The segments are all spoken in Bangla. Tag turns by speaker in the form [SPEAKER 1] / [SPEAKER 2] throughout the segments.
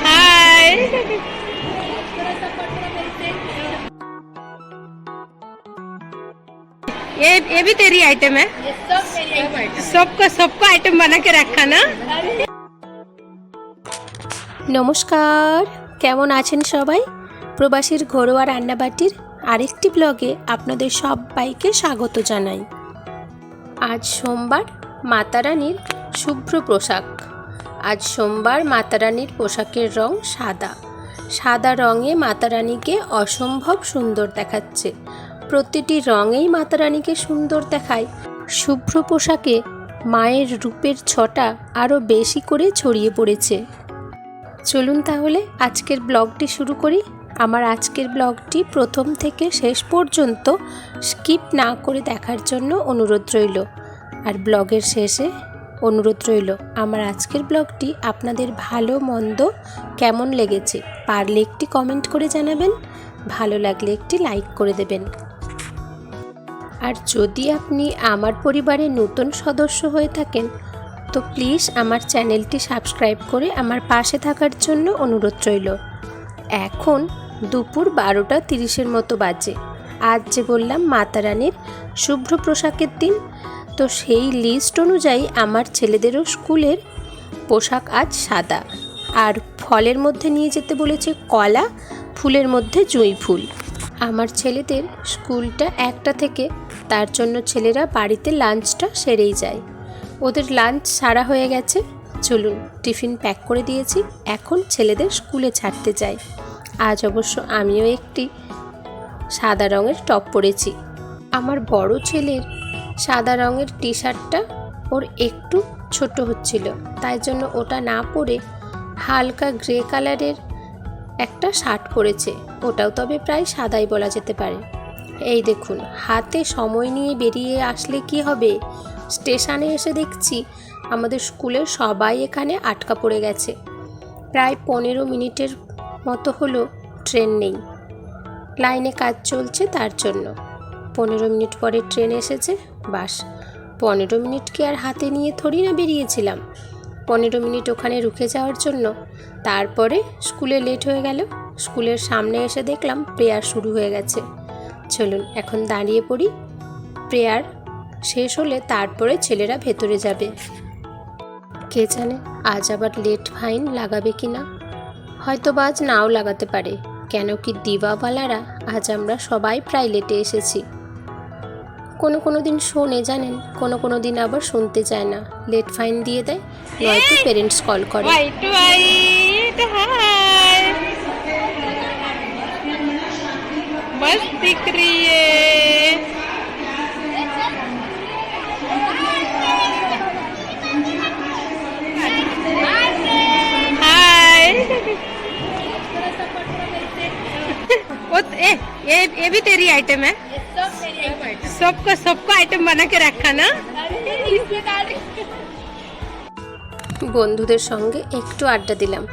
[SPEAKER 1] हाय ये ये भी तेरी आइटम है सबको सबको आइटम बना के रखा ना
[SPEAKER 2] নমস্কার কেমন আছেন সবাই প্রবাসীর ঘরোয়া রান্নাবাটির আরেকটি ব্লগে আপনাদের সবাইকে স্বাগত জানাই আজ সোমবার মাতারানীর শুভ্র পোশাক আজ সোমবার মাতারানীর পোশাকের রং সাদা। সাদা রঙে মাতারানীকে অসম্ভব সুন্দর দেখাচ্ছে। প্রতিটি রঙেই মাতারানীকে সুন্দর দেখায়। শুভ্র পোশাকে মায়ের রূপের ছটা আরও বেশি করে ছড়িয়ে পড়েছে। চলুন তাহলে আজকের ব্লগটি শুরু করি। আমার আজকের ব্লগটি প্রথম থেকে শেষ পর্যন্ত স্কিপ না করে দেখার জন্য অনুরোধ রইল। আর ব্লগের শেষে অনুরোধ রইল। আমার আজকের ব্লগটি আপনাদের ভালো, মন্দ কেমন লেগেছে পারলে একটি কমেন্ট করে জানাবেন, ভালো লাগলে একটি লাইক করে দেবেন। আর যদি আপনি আমার পরিবারের নতুন সদস্য হয়ে থাকেন, তো প্লিজ আমার চ্যানেলটি সাবস্ক্রাইব করে আমার পাশে থাকার জন্য অনুরোধ রইল। এখন দুপুর বারোটা তিরিশের মতো বাজে। আজ যে বললাম মাতারানীর শুভ্র পোশাকের দিন, তো সেই লিস্ট অনুযায়ী আমার ছেলেদেরও স্কুলের পোশাক আজ সাদা। আর ফলের মধ্যে নিয়ে যেতে বলেছে কলা, ফুলের মধ্যে জুঁই ফুল। আমার ছেলেদের স্কুলটা একটা থেকে, তার জন্য ছেলেরা বাড়িতে লাঞ্চটা সেরেই যায়। ওদের লাঞ্চ সারা হয়ে গেছে। চলুন, টিফিন প্যাক করে দিয়েছি। এখন ছেলেদের স্কুলে ছাড়তে যাই। আজ অবশ্য আমিও একটি সাদা রঙের টপ পরেছি। আমার বড় ছেলের সাদা রঙের টি শার্টটা ওর একটু ছোট হচ্ছিল, তাই জন্য ওটা না পরে হালকা গ্রে কালারের একটা শার্ট পরেছে, ওটাও তবে প্রায় সাদাই বলা যেতে পারে। এই দেখুন, হাতে সময় নিয়ে বেরিয়ে আসলে কি হবে? স্টেশনে এসে দেখছি আমাদের স্কুলের সবাই এখানে আটকা পড়ে গেছে। প্রায় পনেরো মিনিটের মতো হলো ট্রেন নেই। লাইনে কাজ চলছে তার জন্য। পনেরো মিনিট পরে ট্রেন এসেছে, বাস। পনেরো মিনিট কি আর হাতে নিয়ে থরি না বেরিয়েছিলাম? পনেরো মিনিট ওখানে রুখে যাওয়ার জন্য। তারপরে স্কুলে লেট হয়ে গেল। স্কুলের সামনে এসে দেখলাম প্রেয়ার শুরু হয়ে গেছে। চলুন, এখন দাঁড়িয়ে পড়ি। প্রেয়ার শেষ হলে তারপরে ছেলেরা ভেতরে যাবে। কে জানে আজ আবার লেট ফাইন লাগাবে কি না হয়তো বা আজ নাও লাগাতে পারে। কেন কি দিবাওয়ালারা আজ আমরা সবাই প্রায় লেটে এসেছি কোনো কোনো দিন শোনে জানেন কোনো কোনো দিন আবার শুনতে চায় না লেট ফাইন দিয়ে দেয় নয়তো পেরেন্টস কল করে
[SPEAKER 1] वाइट वाइट हाय मस्त दिख रही है वो ए ये ये भी तेरी आइटम है सबको सबको आइटम बना के रखा ना
[SPEAKER 2] বন্ধুদের সঙ্গে একটু আড্ডা দিলাম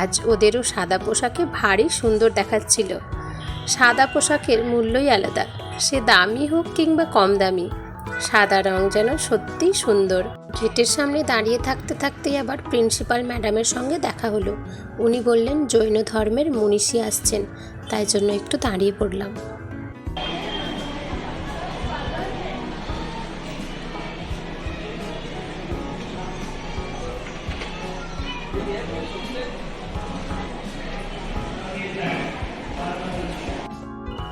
[SPEAKER 2] আজ ওদেরও সাদা পোশাকে ভারী সুন্দর দেখাচ্ছিল সাদা পোশাকের মূল্যই আলাদা সে দামি হোক কিংবা কম দামি সাদা রং যেন সত্যিই সুন্দর। গেটের সামনে দাঁড়িয়ে থাকতে থাকতেই আবার প্রিন্সিপাল ম্যাডামের সঙ্গে দেখা হলো। উনি বললেন, জৈন ধর্মের মনীষী আসছেন, তাই জন্য একটু দাঁড়িয়ে পড়লাম।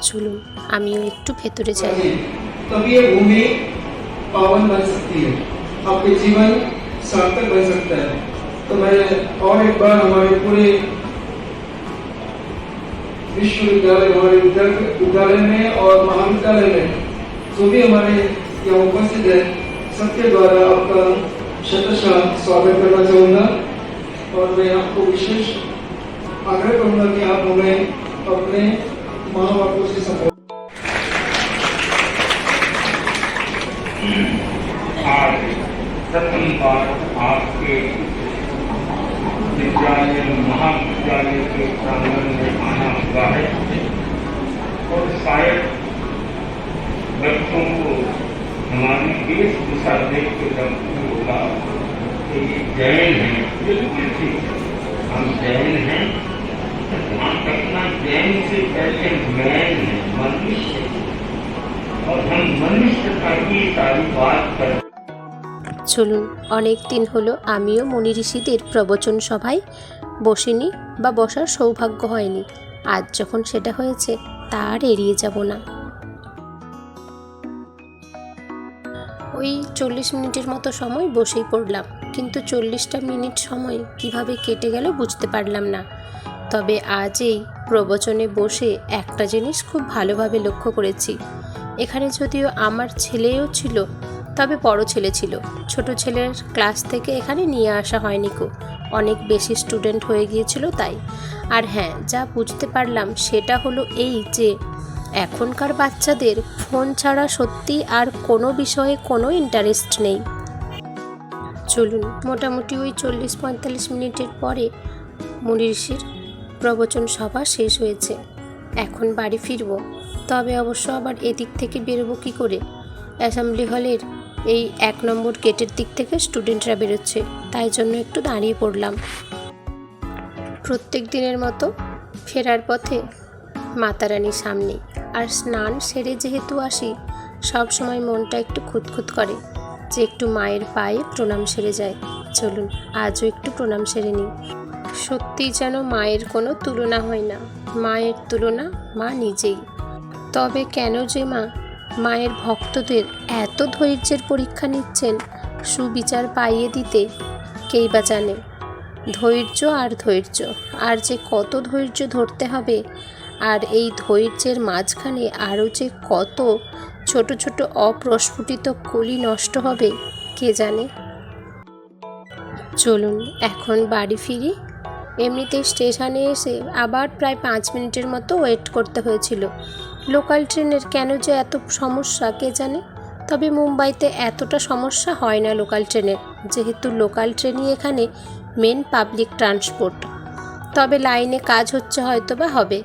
[SPEAKER 2] চলুন, আমিও একটু ভেতরে যাই।
[SPEAKER 3] तभी ये भूमि पावन बन सकती है। आपके जीवन सार्थक बन सकता है। तो मैं और एक बार हमारे पूरे विश्वविद्यालय, हमारे विद्यालय में और महाविद्यालय में जो भी हमारे यहाँ उपस्थित है, सबके द्वारा आपका शतशः स्वागत करना चाहूँगा। और मैं आपको विशेष आग्रह करूँगा कि आप हमें अपने माँ बापों से सपोर्ट
[SPEAKER 4] आज प्रथम बार आपके विद्यालय महाविद्यालय के प्रांगण में आना हुआ है और शायद बच्चों को हमारी वेशभूषा देख के जब होगा कि ये जैन है बिल्कुल ठीक हम जैन हैं ध्यान रखना जैन से पहले मैन है मनुष्य
[SPEAKER 2] চলুন, অনেক দিন হলো আমিও মুনি ঋষিদের প্রবচন সভায় বসিনি বা বসার সৌভাগ্য হয়নি। আজ যখন সেটা হয়েছে তার এড়িয়ে যাব না। ওই চল্লিশ মিনিটের মতো সময় বসেই পড়লাম, কিন্তু চল্লিশটা মিনিট সময় কীভাবে কেটে গেল বুঝতে পারলাম না। তবে আজ এই প্রবচনে বসে একটা জিনিস খুব ভালোভাবে লক্ষ্য করেছি। এখানে যদিও আমার ছেলেও ছিল, তবে বড় ছেলে ছিল। ছোট ছেলের ক্লাস থেকে এখানে নিয়ে আসা হয়নি কো। অনেক বেশি স্টুডেন্ট হয়ে গিয়েছিল তাই। আর হ্যাঁ যা বুঝতে পারলাম সেটা হলো এই যে, এখনকার বাচ্চাদের ফোন ছাড়া সত্যি আর কোনো বিষয়ে কোনো ইন্টারেস্ট নেই। চলুন, মোটামুটি ওই চল্লিশ পঁয়তাল্লিশ মিনিটের পরে মুনি ঋষির প্রবচন সভা শেষ হয়েছে। এখন বাড়ি ফিরবো। তবে অবশ্য আবার এদিক থেকে বেরোবো কী করে? অ্যাসেম্বলি হলের এই এক নম্বর গেটের দিক থেকে স্টুডেন্টরা বেরোচ্ছে, তাই জন্য একটু দাঁড়িয়ে পড়লাম। প্রত্যেক দিনের মতো ফেরার পথে মাতারানির সামনে আর স্নান সেরে যেহেতু আসি, সব সময় মনটা একটু খুঁতখুত করে যে একটু মায়ের পায়ে প্রণাম সেরে যায়। চলুন, আজও একটু প্রণাম সেরে নিই। সত্যি যেন মায়ের কোনো তুলনা হয় না, মায়ের তুলনা মা নিজেই। তবে কেন যে মা? মায়ের ভক্তদের এত ধৈর্যের পরীক্ষা নিচ্ছেন, সুবিচার পাইয়ে দিতে কেই বা জানে? ধৈর্য আর ধৈর্য, আর যে কত ধৈর্য ধরতে হবে, আর এই ধৈর্যের মাঝখানে আরও যে কত ছোট ছোট অপ্রস্ফুটিত কলি নষ্ট হবে, কে জানে? চলুন, এখন বাড়ি ফিরি। এমনিতেই স্টেশনে এসে আবার প্রায় পাঁচ মিনিটের মতো ওয়েট করতে হয়েছিল। লোকাল ট্রেনের কেন যে এত সমস্যা, কে জানে? তবে মুম্বাইতে এতটা সমস্যা হয় না লোকাল ট্রেনের, যেহেতু লোকাল ট্রেনই এখানে মেন পাবলিক ট্রান্সপোর্ট তবে লাইনে কাজ হচ্ছে হয়তো বা হবে।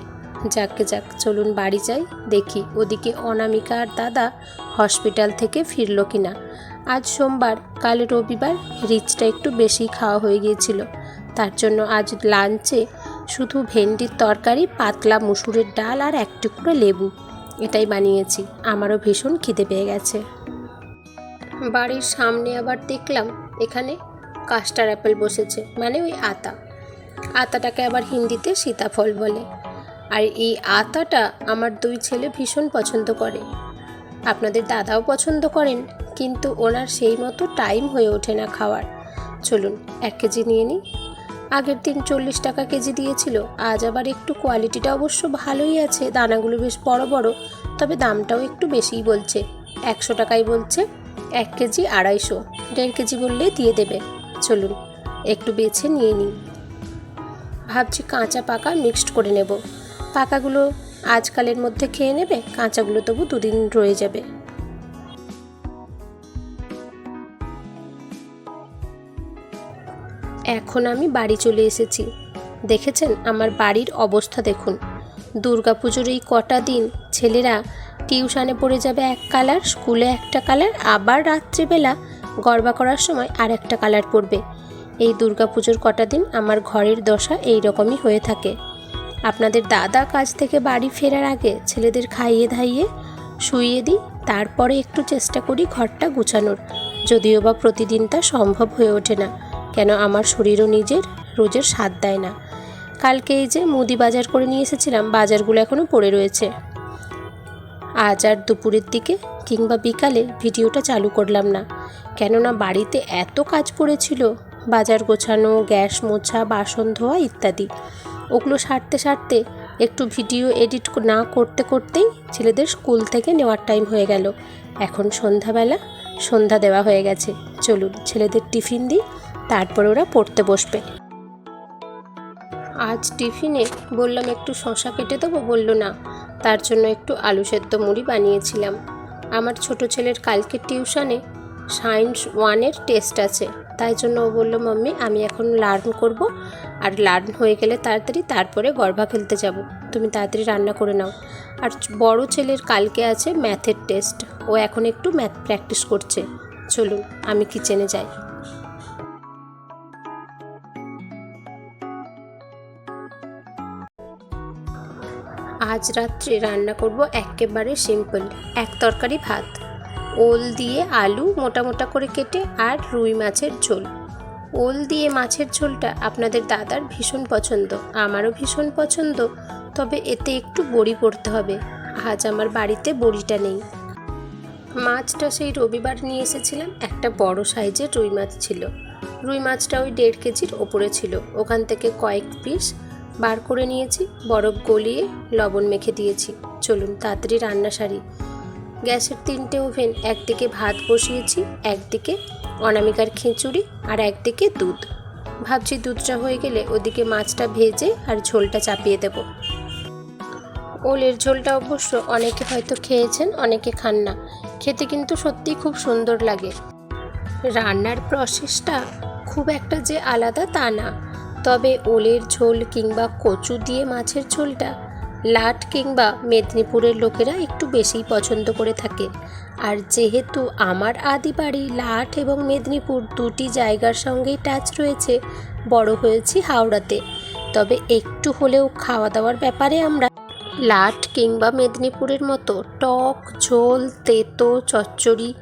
[SPEAKER 2] যাকে যাক, চলুন বাড়ি যাই, দেখি ওদিকে অনামিকা আর দাদা হসপিটাল থেকে ফিরলো কিনা। আজ সোমবার, কাল রবিবার, রিচটা একটু বেশি খাওয়া হয়ে গিয়েছিল। তার জন্য আজ লাঞ্চে শুধু ভেন্ডির তরকারি, পাতলা মুসুরের ডাল আর এক টুকরো লেবু। এটাই বানিয়েছি। আমারও ভীষণ খিদে পেয়ে গেছে। বাড়ির সামনে আবার দেখলাম এখানে কাস্টার অ্যাপেল বসেছে মানে ওই আতা। আতাটাকে আবার হিন্দিতে সীতাফল বলে। আর এই আতাটা আমার দুই ছেলে ভীষণ পছন্দ করে। আপনাদের দাদাও পছন্দ করেন, কিন্তু ওনার সেই মতো টাইম হয়ে ওঠে না খাওয়ার। চলুন, এক কেজি নিয়ে নিই। আগের দিন চল্লিশ টাকা কেজি দিয়েছিল, আজ আবার একটু কোয়ালিটিটা অবশ্য ভালোই আছে, দানাগুলো বেশ বড় বড়, তবে দামটাও একটু বেশিই বলছে। একশো টাকাই বলছে, এক কেজি আড়াইশো, দেড় কেজি বললেই দিয়ে দেবে। চলুন, একটু বেছে নিয়ে নিই। ভাবছি কাঁচা পাকা মিক্সড করে নেব। পাকাগুলো আজকালের মধ্যে খেয়ে নেবে, কাঁচাগুলো তবু দুদিন রয়ে যাবে। এখন আমি বাড়ি চলে এসেছি। দেখেছেন আমার বাড়ির অবস্থা দেখুন। দুর্গাপুজোর এই কটা দিন ছেলেরা টিউশনে পড়ে যাবে এক কালার, স্কুলে একটা কালার, আবার রাত্রিবেলা গরবা করার সময় আর একটা কালার পড়বে এই দুর্গাপুজোর কটা দিন আমার ঘরের দশা এই রকমই হয়ে থাকে। আপনাদের দাদা কাজ থেকে বাড়ি ফেরার আগে ছেলেদের খাইয়ে ধাইয়ে শুইয়ে দিই, তারপরে একটু চেষ্টা করি ঘরটা গুছানোর। যদিও বা প্রতিদিন তা সম্ভব হয়ে ওঠে না। কেন আমার শরীরও নিজের? রোজের স্বাদ দেয় না। কালকে এই যে মুদি বাজার করে নিয়ে এসেছিলাম, বাজারগুলো এখনও পড়ে রয়েছে। আজ আর দুপুরের দিকে কিংবা বিকালে ভিডিওটা চালু করলাম না। কেননা বাড়িতে এত কাজ পড়েছিল, বাজার গোছানো, গ্যাস মোছা, বাসন ধোয়া ইত্যাদি। ওগুলো সারতে সারতে একটু ভিডিও এডিট না করতে করতেই ছেলেদের স্কুল থেকে নেওয়ার টাইম হয়ে গেল। এখন সন্ধ্যাবেলা, সন্ধ্যা দেওয়া হয়ে গেছে। চলুন ছেলেদের টিফিন দিই। তারপর ওরা পড়তে বসবে। আজ টিফিনে বললাম, একটু শশা কেটে দেবো? বলল, না। তার জন্য একটু আলু সেদ্ধ মুড়ি বানিয়েছিলাম। আমার ছোট ছেলের কালকে টিউশনে সায়েন্স ওয়ানের টেস্ট আছে। তাই জন্য ও বলল, মাম্মি, আমি এখন লার্ন করব। আর লার্ন হয়ে গেলে তাড়াতাড়ি তারপরে গর্ভা খেলতে যাব। তুমি তাড়াতাড়ি রান্না করে নাও। আর বড় ছেলের কালকে আছে ম্যাথের টেস্ট। ও এখন একটু ম্যাথ প্র্যাকটিস করছে। চলুন, আমি কিচেনে যাই। আজ রাত্রে রান্না করব একেবারে সিম্পল, এক তরকারি ভাত। ওল দিয়ে আলু মোটা মোটা করে কেটে আর রুই মাছের ঝোল। ওল দিয়ে মাছের ঝোলটা আপনাদের দাদার ভীষণ পছন্দ, আমারও ভীষণ পছন্দ, তবে এতে একটু বড়ি পড়তে হবে। আজ আমার বাড়িতে বড়িটা নেই। মাছটা সেই রবিবার নিয়ে এসেছিলাম, একটা বড় সাইজের রুই মাছ ছিল। রুই মাছটা ওই দেড় কেজির ওপরে ছিল, ওখান থেকে কয়েক পিস বার করে নিয়েছি, বরফ গলিয়ে লবণ মেখে দিয়েছি। চলুন তাড়াতাড়ি রান্না সারি। গ্যাসের তিনটে ওভেন, একদিকে ভাত বসিয়েছি, একদিকে অনামিকার খিচুড়ি আর একদিকে দুধ। ভাবছি দুধটা হয়ে গেলে ওদিকে মাছটা ভেজে আর ঝোলটা চাপিয়ে দেবো। ওলের ঝোলটা অবশ্য অনেকে হয়তো খেয়েছেন, অনেকে খান না। খেতে কিন্তু সত্যিই খুব সুন্দর লাগে। রান্নার প্রসেসটা খুব একটা যে আলাদা তা না। তবে ওলের ঝোল কিংবা কচু দিয়ে মাছের ঝোলটা লাট কিংবা মেদিনীপুরের লোকেরা একটু বেশিই পছন্দ করে থাকে। আর যেহেতু আমার আদি বাড়ি লাট এবং মেদিনীপুর দুটি জায়গার সঙ্গেই টাচ রয়েছে, বড় হয়েছি হাওড়াতে। তবে একটু হলেও খাওয়া দাওয়ার ব্যাপারে আমরা লাট কিংবা মেদিনীপুরের মতো টক, ঝোল, তেতো, চচ্চড়ি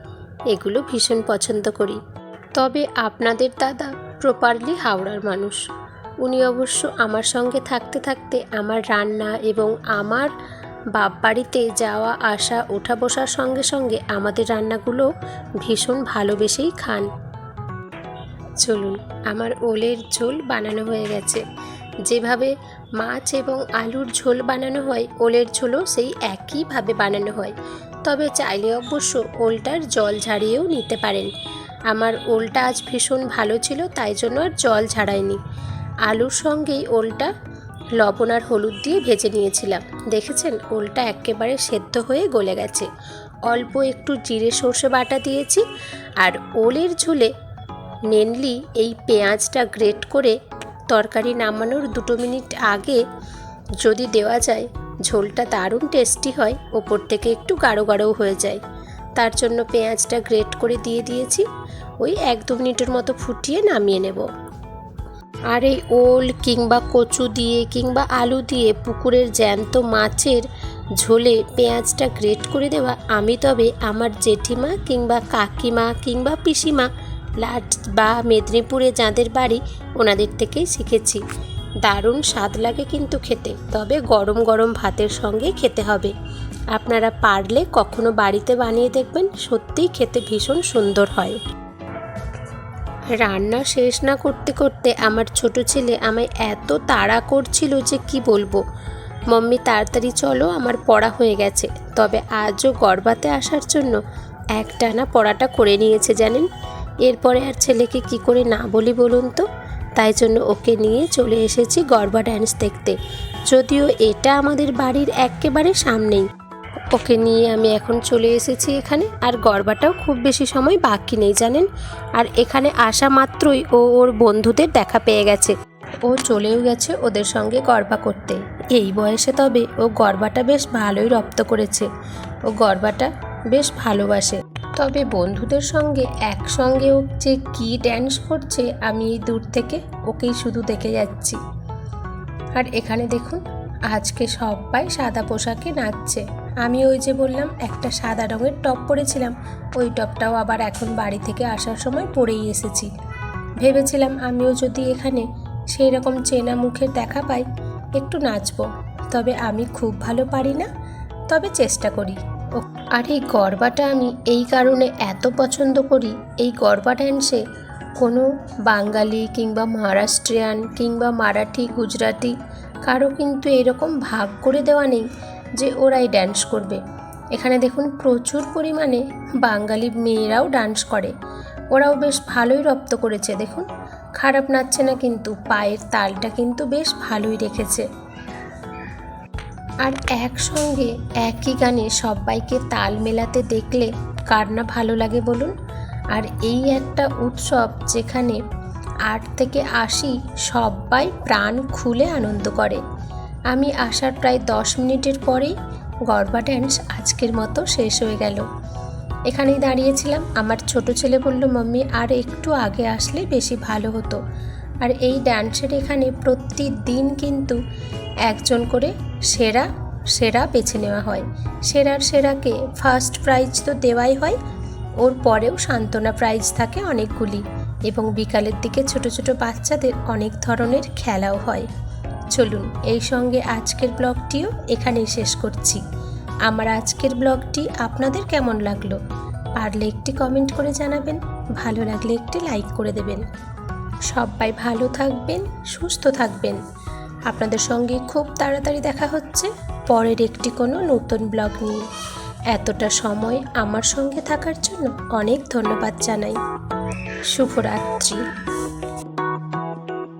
[SPEAKER 2] এগুলো ভীষণ পছন্দ করি। তবে আপনাদের দাদা প্রপারলি হাওড়ার মানুষ। উনি অবশ্য আমার সঙ্গে থাকতে থাকতে আমার রান্না এবং আমার বাপ বাড়িতে যাওয়া, আসা, ওঠা বসার সঙ্গে সঙ্গে আমাদের রান্নাগুলো ভীষণ ভালোবেসেই খান। চলুন, আমার ওলের ঝোল বানানো হয়ে গেছে। যেভাবে মাছ এবং আলুর ঝোল বানানো হয়, ওলের ঝোলও সেই একইভাবে বানানো হয়। তবে চাইলে অবশ্য ওলটার জল ঝাড়িয়েও নিতে পারেন। আমার ওলটা আজ ভীষণ ভালো ছিল, তাই জন্য আর জল ঝাড়াইনি। আলুর সঙ্গেই ওলটা, লবণ আর হলুদ দিয়ে ভেজে নিয়েছিলাম। দেখেছেন? ওলটা একেবারে সেদ্ধ হয়ে গলে গেছে। অল্প একটু জিরে সর্ষে বাটা দিয়েছি আর ওলের ঝোলে মেনলি এই পেঁয়াজটা গ্রেট করে তরকারি নামানোর দুটো মিনিট আগে যদি দেওয়া যায়, ঝোলটা দারুণ টেস্টি হয়, ওপর থেকে একটু গাঢ় গাঢ়ও হয়ে যায়। তার জন্য পেঁয়াজটা গ্রেট করে দিয়ে দিয়েছি। ওই এক দু মিনিটের মতো ফুটিয়ে নামিয়ে নেব। আর এই ওল কিংবা কচু দিয়ে কিংবা আলু দিয়ে পুকুরের জ্যান্ত মাছের ঝোলে পেঁয়াজটা গ্রেট করে দেওয়া, আমি তবে আমার জেঠিমা কিংবা কাকিমা কিংবা পিসিমা লাট বা মেদিনীপুরে যাদের বাড়ি ওনাদের থেকেই শিখেছি। দারুণ স্বাদ লাগে কিন্তু খেতে, তবে গরম গরম ভাতের সঙ্গে খেতে হবে। আপনারা পারলে কখনো বাড়িতে বানিয়ে দেখবেন, সত্যিই খেতে ভীষণ সুন্দর হয়। রান্না শেষ না করতে করতে আমার ছোট ছেলে আমায় এত তাড়া করছিল যে কি বলব। মম্মি, তাড়াতাড়ি চলো, আমার পড়া হয়ে গেছে। তবে আজও গর্বাতে আসার জন্য একটানা পড়াটা করে নিয়েছে জানেন। এরপরে আর ছেলেকে কি করে না বলি বলুন তো? তাই জন্য ওকে নিয়ে চলে এসেছি গরবা ড্যান্স দেখতে। যদিও এটা আমাদের বাড়ির একেবারে সামনেই। ওকে নিয়ে আমি এখন চলে এসেছি এখানে। আর গরবাটাও খুব বেশি সময় বাকি নেই, জানেন? আর এখানে আসা মাত্রই ও ওর বন্ধুদের দেখা পেয়ে গেছে। ও চলেও গেছে ওদের সঙ্গে গরবা করতে। এই বয়সে তবে ও গরবাটা বেশ ভালোই রপ্ত করেছে। ও গরবাটা বেশ ভালোবাসে। তবে বন্ধুদের সঙ্গে একসঙ্গে ও যে কী ড্যান্স করছে, আমি দূর থেকে ওকেই শুধু দেখে যাচ্ছি। আর এখানে দেখুন, আজকে সবাই সাদা পোশাকে নাচছে। আমি ওই যে বললাম, একটা সাদা রঙের টপ পরেছিলাম। ওই টপটাও আবার এখন বাড়ি থেকে আসার সময় পরেই এসেছি। ভেবেছিলাম আমিও যদি এখানে সেই রকম চেনা মুখের দেখা পাই, একটু নাচবো। তবে আমি খুব ভালো পারি না, তবে চেষ্টা করি। আর এই গরবাটা আমি এই কারণে এত পছন্দ করি, এই গরবা ড্যান্সে কোনো বাঙালি কিংবা মহারাষ্ট্রিয়ান কিংবা মারাঠি, গুজরাটি, কারও কিন্তু এরকম ভাগ করে দেওয়া নেই। যে ওরাই ড্যান্স করবে। এখানে দেখুন প্রচুর পরিমাণে বাঙালি মেয়েরাও ডান্স করে। ওরাও বেশ ভালোই রপ্ত করেছে, দেখুন। খারাপ নাচছে না কিন্তু, পায়ের তালটা কিন্তু বেশ ভালোই রেখেছে। আর একসঙ্গে একই গানে সবাইকে তাল মেলাতে দেখলে কার না ভালো লাগে বলুন? আর এই একটা উৎসব যেখানে আট থেকে আশি সবাই প্রাণ খুলে আনন্দ করে। আমি আসার প্রায় দশ মিনিটের পরেই গরবা ড্যান্স আজকের মতো শেষ হয়ে গেল। এখানেই দাঁড়িয়েছিলাম। আমার ছোট ছেলে বলল, মাম্মি, আর একটু আগে আসলে বেশি ভালো হতো। আর এই ড্যান্সের এখানে প্রতিদিন কিন্তু একজন করে সেরা সেরা বেছে নেওয়া হয়। সেরার সেরাকে ফার্স্ট প্রাইজ তো দেওয়াই হয়, ওর পরেও সান্ত্বনা প্রাইজ থাকে অনেকগুলি। এবং বিকালের দিকে ছোট ছোট বাচ্চাদের অনেক ধরনের খেলাও হয়। চলুন, এই সঙ্গে আজকের ব্লগটিও এখানেই শেষ করছি। আমার আজকের ব্লগটি আপনাদের কেমন লাগল? পারলে একটি কমেন্ট করে জানাবেন, ভালো লাগলে একটি লাইক করে দেবেন। সবাই ভালো থাকবেন, সুস্থ থাকবেন। আপনাদের সঙ্গে খুব তাড়াতাড়ি দেখা হচ্ছে পরের একটি কোনো নতুন ব্লগ নিয়ে। এতটা সময় আমার সঙ্গে থাকার জন্য অনেক ধন্যবাদ জানাই। শুভরাত্রি।